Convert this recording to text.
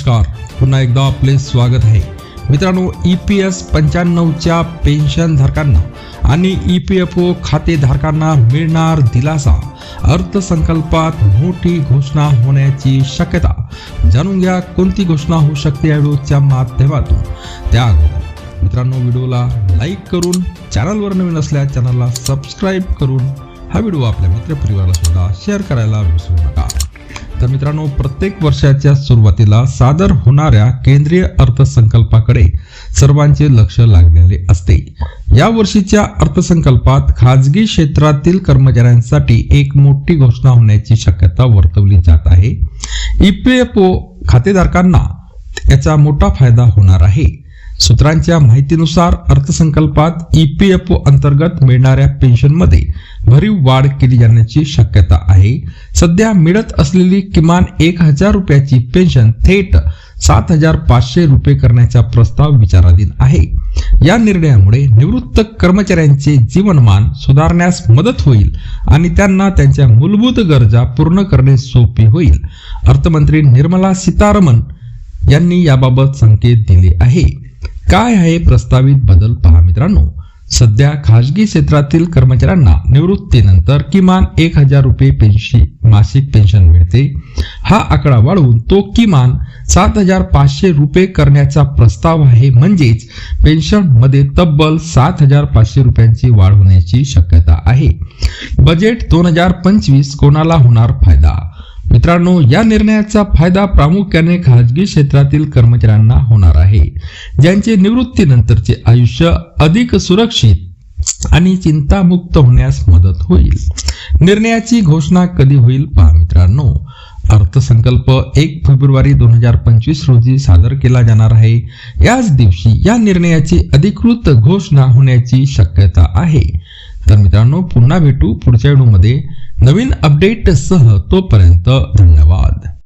नमस्कार. पुन्हा एकदा आपले स्वागत आहे. मित्रांनो ई पी एस पंच्याण्णवच्या पेन्शनधारकांना आणि ई पी एफ ओ खातेधारकांना मिळणार दिलासा अर्थसंकल्पात मोठी घोषणा होण्याची शक्यता. जाणून घ्या कोणती घोषणा होऊ शकते या व्हिडिओच्या माध्यमातून. त्या अगोदर मित्रांनो व्हिडिओला लाईक करून चॅनलवर नवीन असल्यास चॅनलला सबस्क्राईब करून हा व्हिडिओ आपल्या मित्रपरिवाराला सुद्धा शेअर करायला विसरू नका. तर मित्रांनो प्रत्येक वर्षाच्या सुरुवातीला सादर होणाऱ्या केंद्रीय अर्थसंकल्पाकडे सर्वांचे लक्ष लागलेले असते. या वर्षीच्या अर्थसंकल्पात खाजगी क्षेत्रातील कर्मचाऱ्यांसाठी एक मोठी घोषणा होण्याची शक्यता वर्तवली जात आहे. ईपीएफओ खातेधारकांना याचा मोठा फायदा होणार आहे. सूत्रांच्या माहितीनुसार अर्थसंकल्पात ईपीएफओ अंतर्गत मिळणाऱ्या पेन्शनमध्ये भरीव वाढ केली जाण्याची शक्यता आहे. सध्या मिळत असलेली किमान एक हजार रुपयाची पेन्शन थेट सात हजार पाचशे रुपये करण्याचा प्रस्ताव विचाराधीन आहे. या निर्णयामुळे निवृत्त कर्मचाऱ्यांचे जीवनमान सुधारण्यास मदत होईल आणि त्यांना त्यांच्या मूलभूत गरजा पूर्ण करणे सोपे होईल. अर्थमंत्री निर्मला सीतारमन यांनी याबाबत संकेत दिले आहे. काय आहे प्रस्तावित बदल पहा मित्रांनो. सध्या खाजगी क्षेत्रातील कर्मचाऱ्यांना निवृत्तीनंतर किमान एक हजार रुपये पेन्शन मासिक पेन्शन मिळते. हा आकडा वाढवून तो किमान सात हजार पाचशे रुपये करण्याचा प्रस्ताव आहे. म्हणजेच पेन्शनमध्ये तब्बल सात हजार पाचशे रुपयांची वाढ होण्याची शक्यता आहे. बजेट दोन हजार पंचवीस कोणाला होणार फायदा? मित्रांनो या निर्णयाचा फायदा प्रामुख्याने खाजगी क्षेत्रातील कर्मचाऱ्यांना होणार आहे ज्यांचे निवृत्तीनंतरचे आयुष्य अधिक सुरक्षित आणि चिंतामुक्त होण्यास मदत होईल. निर्णयाची घोषणा कधी होईल पहा मित्रांनो. अर्थसंकल्प एक फेब्रुवारी दोन हजार पंचवीस रोजी सादर केला जाणार आहे. याच दिवशी या निर्णयाची अधिकृत घोषणा होण्याची शक्यता आहे. तर मित्रांनो पुन्हा भेटू पुढच्या व्हिडिओमध्ये नवीन अपडेट सह तोपर्यंत धन्यवाद.